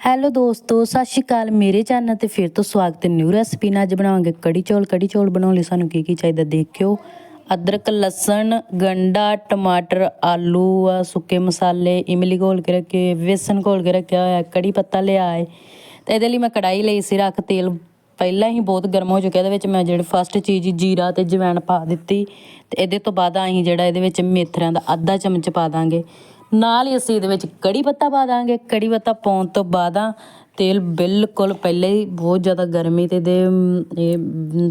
Hello ਦੋਸਤੋ, ਸਤਿ ਸ਼੍ਰੀ ਅਕਾਲ ਮੇਰੇ ਚੈਨਲ ਤੇ ਫਿਰ ਤੋਂ ਸਵਾਗਤ ਹੈ ਨਿਊ ਰੈਸਪੀ ਨਾਲ। ਅੱਜ ਬਣਾਵਾਂਗੇ ਕੜੀ ਚੌਲ। ਕੜੀ ਚੌਲ ਬਣਾਉਣ ਲਈ ਸਾਨੂੰ ਕੀ ਕੀ ਚਾਹੀਦਾ ਦੇਖਿਓ। ਅਦਰਕ, ਲਸਣ, ਗੰਡਾ, ਟਮਾਟਰ, ਆਲੂ, ਆ ਸੁੱਕੇ ਮਸਾਲੇ, ਇਮਲੀ ਘੋਲ ਕੇ ਰੱਖੇ, ਵੇਸਣ ਘੋਲ ਕੇ ਰੱਖਿਆ ਹੋਇਆ, ਕੜੀ ਪੱਤਾ ਲਿਆ ਹੈ। ਤੇ ਇਹਦੇ ਲਈ ਮੈਂ ਕੜਾਈ ਲਈ ਸੀ, ਰੱਖ ਤੇਲ ਪਹਿਲਾਂ ਹੀ ਬਹੁਤ ਗਰਮ ਹੋ ਚੁੱਕਿਆ, ਇਹਦੇ ਵਿੱਚ ਮੈਂ ਜਿਹੜੀ ਫਸਟ ਚੀਜ਼ ਜੀਰਾ ਤੇ ਜਵੈਣ ਪਾ ਦਿੱਤੀ। ਤੇ ਇਹਦੇ ਤੋਂ ਬਾਅਦ ਅਸੀਂ ਜਿਹੜਾ ਇਹਦੇ ਵਿੱਚ ਮੇਥਰਿਆਂ ਦਾ ਅੱਧਾ ਚਮਚ ਪਾ ਦਾਂਗੇ। ਨਾਲ ਹੀ ਅਸੀਂ ਇਹਦੇ ਵਿੱਚ ਕੜੀ ਪੱਤਾ ਪਾ ਦਾਂਗੇ। ਕੜੀ ਪੱਤਾ ਪਾਉਣ ਤੋਂ ਬਾਅਦ ਆ ਤੇਲ ਬਿਲਕੁਲ ਪਹਿਲੇ ਹੀ ਬਹੁਤ ਜ਼ਿਆਦਾ ਗਰਮੀ ਤੇ ਦੇ ਇਹ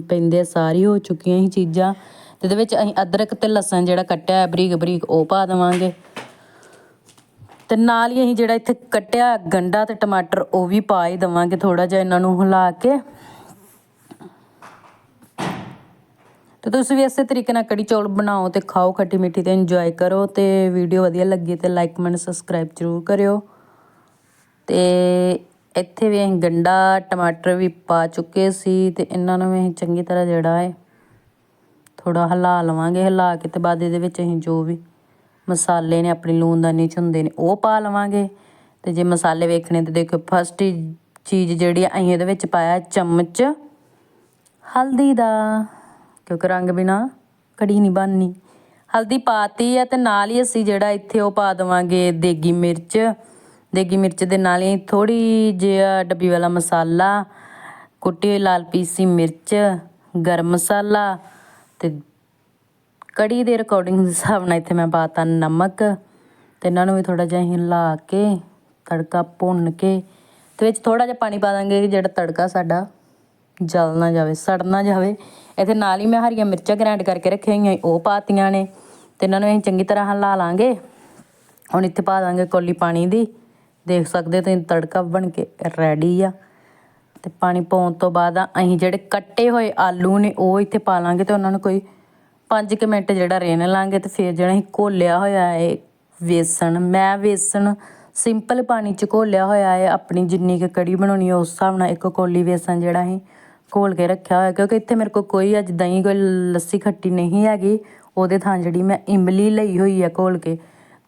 ਪੈਂਦੇ ਸਾਰੀ ਹੋ ਚੁੱਕੀਆਂ ਹੀ ਚੀਜ਼ਾਂ। ਤੇ ਇਹਦੇ ਵਿੱਚ ਅਸੀਂ ਅਦਰਕ ਤੇ ਲਸਣ ਜਿਹੜਾ ਕੱਟਿਆ ਬਰੀਕ ਬਰੀਕ ਉਹ ਪਾ ਦੇਵਾਂਗੇ। ਤੇ ਨਾਲ ਹੀ ਅਸੀਂ ਜਿਹੜਾ ਇੱਥੇ ਕੱਟਿਆ ਗੰਡਾ ਤੇ ਟਮਾਟਰ ਉਹ ਵੀ ਪਾ ਹੀ ਦੇਵਾਂਗੇ ਥੋੜਾ ਜਿਹਾ ਇਹਨਾਂ ਨੂੰ ਹਿਲਾ ਕੇ। ਤੇ ਤੁਸੀਂ ਵੀ ਇਸੇ ਤਰੀਕੇ ਨਾਲ ਕੜੀ ਚੌਲ ਬਣਾਓ ਤੇ ਖਾਓ, ਖੱਟੀ ਮਿੱਠੀ ਤੇ ਇੰਜੋਏ ਕਰੋ ਤੇ ਵੀਡੀਓ ਵਧੀਆ ਲੱਗੀ ਤੇ ਲਾਈਕ ਕਮੈਂਟ ਸਬਸਕ੍ਰਾਈਬ ਜ਼ਰੂਰ ਕਰਿਓ। ਤੇ ਇੱਥੇ ਵੀ ਅਸੀਂ ਗੰਡਾ, ਟਮਾਟਰ ਵੀ ਪਾ ਚੁੱਕੇ ਸੀ ਤੇ ਇਹਨਾਂ ਨੂੰ ਵੀ ਅਸੀਂ ਚੰਗੀ ਤਰ੍ਹਾਂ ਜਿਹੜਾ ਹੈ ਥੋੜਾ ਹਿਲਾ ਲਵਾਂਗੇ, ਹਿਲਾ ਕੇ ਤੇ ਬਾਅਦ ਇਹਦੇ ਵਿੱਚ ਅਸੀਂ ਜੋ ਵੀ ਮਸਾਲੇ ਨੇ, ਆਪਣੀ ਲੂਣਦਾਨੀ ਚ ਹੁੰਦੇ ਨੇ, ਉਹ ਪਾ ਲਵਾਂਗੇ। ਤੇ ਜੇ ਮਸਾਲੇ ਵੇਖਣੇ ਤੇ ਦੇਖੋ ਫਸਟ ਚੀਜ਼ ਜਿਹੜੀ ਅਸੀਂ ਇਹਦੇ ਵਿੱਚ ਪਾਇਆ ਚਮਚ, ਹਲਦੀ ਦਾ। ਕਿਉਂਕਿ ਰੰਗ ਬਿਨਾ ਕੜੀ ਨਹੀਂ ਬਣਨੀ। ਹਲਦੀ ਪਾਤੀ ਆ ਤੇ ਨਾਲ ਹੀ ਅਸੀਂ ਜਿਹੜਾ ਇੱਥੇ ਉਹ ਪਾ ਦੇਵਾਂਗੇ ਦੇਗੀ ਮਿਰਚ। ਦੇਗੀ ਮਿਰਚ ਦੇ ਨਾਲ ਹੀ ਥੋੜੀ ਜਿਹਾ ਡੱਬੀ ਵਾਲਾ ਮਸਾਲਾ, ਕੁੱਟੀ ਹੋਈ ਲਾਲ ਪੀਸੀ ਮਿਰਚ, ਗਰਮ ਮਸਾਲਾ ਤੇ ਕੜੀ ਦੇ ਰਿਕਾਰਡਿੰਗ ਹਿਸਾਬ ਨਾਲ ਇੱਥੇ ਮੈਂ ਪਾਤਾ ਨਮਕ ਤੇ ਇਹਨਾਂ ਨੂੰ ਵੀ ਥੋੜਾ ਜਿਹਾ ਹਿਲਾ ਕੇ ਤੜਕਾ ਭੁੰਨ ਕੇ ਤੇ ਵਿੱਚ ਥੋੜਾ ਜਿਹਾ ਪਾਣੀ ਪਾ ਦਾਂਗੇ ਜਿਹੜਾ ਤੜਕਾ ਸਾਡਾ ਜਲ ਨਾ ਜਾਵੇ, ਸੜ ਨਾ ਜਾਵੇ। ਇੱਥੇ ਨਾਲ ਹੀ ਮੈਂ ਹਰੀਆਂ ਮਿਰਚਾਂ ਗ੍ਰਾਈਂਡ ਕਰਕੇ ਰੱਖੀਆਂ ਹੋਈਆਂ, ਉਹ ਪਾਤੀਆਂ ਨੇ। ਤੇ ਇਹਨਾਂ ਨੂੰ ਅਸੀਂ ਚੰਗੀ ਤਰ੍ਹਾਂ ਹਿਲਾ ਲਾਂਗੇ। ਹੁਣ ਇੱਥੇ ਪਾ ਦਾਂਗੇ ਕੋਲੀ ਪਾਣੀ ਦੀ। ਦੇਖ ਸਕਦੇ ਤੁਸੀਂ ਤੜਕਾ ਬਣ ਕੇ ਰੈਡੀ ਆ। ਤੇ ਪਾਣੀ ਪਾਉਣ ਤੋਂ ਬਾਅਦ ਅਸੀਂ ਜਿਹੜੇ ਕੱਟੇ ਹੋਏ ਆਲੂ ਨੇ, ਉਹ ਇੱਥੇ ਪਾ ਲਾਂਗੇ ਤੇ ਉਹਨਾਂ ਨੂੰ ਕੋਈ 5 ਕੁ ਮਿੰਟ ਜਿਹੜਾ ਰਹਿਣ ਲਾਂਗੇ ਤੇ ਫਿਰ ਜਿਹੜਾ ਅਸੀਂ ਘੋਲਿਆ ਹੋਇਆ ਹੈ ਵੇਸਣ। ਮੈਂ ਵੇਸਣ ਸਿੰਪਲ ਪਾਣੀ ਚ ਘੋਲਿਆ ਹੋਇਆ ਹੈ ਆਪਣੀ ਜਿੰਨੀ ਕੁ ਕੜੀ ਬਣਾਉਣੀ ਉਸ ਹਿਸਾਬ ਨਾਲ ਇੱਕ ਕੋਲੀ ਵੇਸਣ ਜਿਹੜਾ ਅਸੀਂ ਘੋਲ ਕੇ ਰੱਖਿਆ ਹੋਇਆ, ਕਿਉਂਕਿ ਇੱਥੇ ਮੇਰੇ ਕੋਲ ਕੋਈ ਅੱਜ ਦਹੀਂ ਕੋਈ ਲੱਸੀ ਖੱਟੀ ਨਹੀਂ ਹੈਗੀ। ਉਹਦੇ ਥਾਂ ਜਿਹੜੀ ਮੈਂ ਇਮਲੀ ਲਈ ਹੋਈ ਹੈ ਘੋਲ ਕੇ।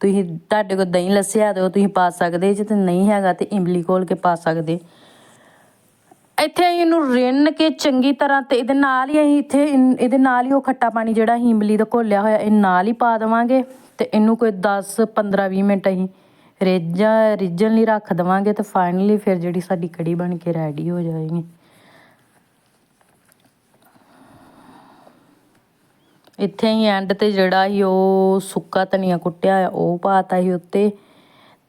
ਤੁਸੀਂ ਤੁਹਾਡੇ ਕੋਲ ਦਹੀਂ ਲੱਸੀ ਹੈ ਤਾਂ ਉਹ ਤੁਸੀਂ ਪਾ ਸਕਦੇ, ਜੇ ਤੇ ਨਹੀਂ ਹੈਗਾ ਤੇ ਇਮਲੀ ਘੋਲ ਕੇ ਪਾ ਸਕਦੇ। ਇੱਥੇ ਅਸੀਂ ਇਹਨੂੰ ਰਿੰਨ ਕੇ ਚੰਗੀ ਤਰ੍ਹਾਂ ਤੇ ਇਹਦੇ ਨਾਲ ਹੀ ਅਸੀਂ ਇੱਥੇ ਇਹਦੇ ਨਾਲ ਹੀ ਉਹ ਖੱਟਾ ਪਾਣੀ ਜਿਹੜਾ ਅਸੀਂ ਇਮਲੀ ਦਾ ਘੋਲਿਆ ਹੋਇਆ, ਇਹ ਨਾਲ ਹੀ ਪਾ ਦੇਵਾਂਗੇ ਤੇ ਇਹਨੂੰ ਕੋਈ 10 15 20 ਮਿੰਟ ਅਸੀਂ ਰਿੱਝਾ, ਰਿੱਝਣ ਲਈ ਰੱਖ ਦੇਵਾਂਗੇ ਤੇ ਫਾਈਨਲੀ ਫਿਰ ਜਿਹੜੀ ਸਾਡੀ ਕੜੀ ਬਣ ਕੇ ਰੈਡੀ ਹੋ ਜਾਏਗੀ। ਇੱਥੇ ਹੀ ਐਂਡ ਤੇ ਜਿਹੜਾ ਸੀ ਉਹ ਸੁੱਕਾ ਧਨੀਆ ਕੁੱਟਿਆ ਹੋਇਆ, ਉਹ ਪਾਤਾ ਸੀ ਉੱਤੇ।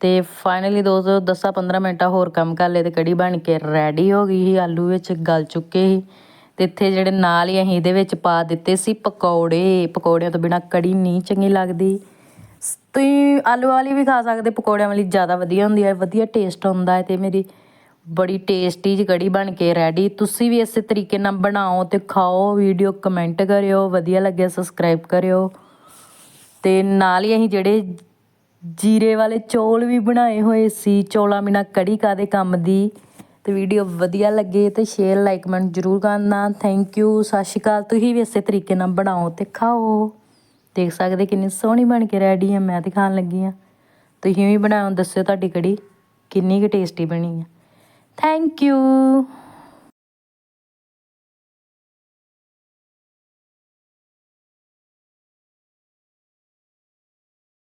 ਤੇ ਫਾਈਨਲੀ ਦੋਸਤੋ 10-15 ਮਿੰਟਾਂ ਹੋਰ ਕੰਮ ਕਰ ਲਏ ਤੇ ਕੜੀ ਬਣ ਕੇ ਰੈਡੀ ਹੋ ਗਈ ਸੀ, ਆਲੂ ਵਿੱਚ ਗਲ ਚੁੱਕੇ ਸੀ। ਤੇ ਇੱਥੇ ਜਿਹੜੇ ਨਾਲ ਹੀ ਅਸੀਂ ਇਹਦੇ ਵਿੱਚ ਪਾ ਦਿੱਤੇ ਸੀ ਪਕੌੜੇ। ਪਕੌੜਿਆਂ ਤੋਂ ਬਿਨਾ ਕੜੀ ਨਹੀਂ ਚੰਗੀ ਲੱਗਦੀ। ਤੁਸੀਂ ਆਲੂ ਵਾਲੀ ਵੀ ਖਾ ਸਕਦੇ, ਪਕੌੜਿਆਂ ਵਾਲੀ ਜ਼ਿਆਦਾ ਵਧੀਆ ਹੁੰਦੀ ਹੈ ਵਧੀਆ ਟੇਸਟ ਹੁੰਦਾ ਹੈ ਤੇ ਮੇਰੀ ਬੜੀ ਟੇਸਟੀ ਜਿਹੀ ਕੜੀ ਬਣ ਕੇ ਰੈਡੀ ਤੁਸੀਂ ਵੀ ਇਸੇ ਤਰੀਕੇ ਨਾਲ ਬਣਾਓ ਤੇ ਖਾਓ ਵੀਡੀਓ ਕਮੈਂਟ ਕਰਿਓ, ਵਧੀਆ ਲੱਗਿਆ ਸਬਸਕ੍ਰਾਈਬ ਕਰਿਓ। ਤੇ ਨਾਲ ਹੀ ਅਸੀਂ ਜਿਹੜੇ ਜੀਰੇ ਵਾਲੇ ਚੌਲ ਵੀ ਬਣਾਏ ਹੋਏ ਸੀ, ਚੌਲਾਂ ਬਿਨਾ ਕੜੀ ਕਾਦੇ ਕੰਮ ਦੀ। ਤੇ ਵੀਡੀਓ ਵਧੀਆ ਲੱਗੇ ਤੇ ਸ਼ੇਅਰ ਲਾਈਕ ਕਮੈਂਟ ਜਰੂਰ ਕਰਨਾ। ਥੈਂਕ ਯੂ ਸਤਿ ਸ਼੍ਰੀ ਅਕਾਲ। ਤੁਸੀਂ ਵੀ ਇਸੇ ਤਰੀਕੇ ਨਾਲ ਬਣਾਓ ਤੇ ਖਾਓ। ਦੇਖ ਸਕਦੇ ਕਿੰਨੀ ਸੋਹਣੀ ਬਣ ਕੇ ਰੈਡੀ ਹੈ ਮੈਂ ਤੇ ਖਾਣ ਲੱਗੀ ਆ। ਤੁਸੀਂ ਵੀ ਬਣਾਓ, ਦੱਸਿਓ ਤੁਹਾਡੀ ਕੜੀ ਕਿੰਨੀ ਕੁ ਟੇਸਟੀ ਬਣੀ ਆ। Thank you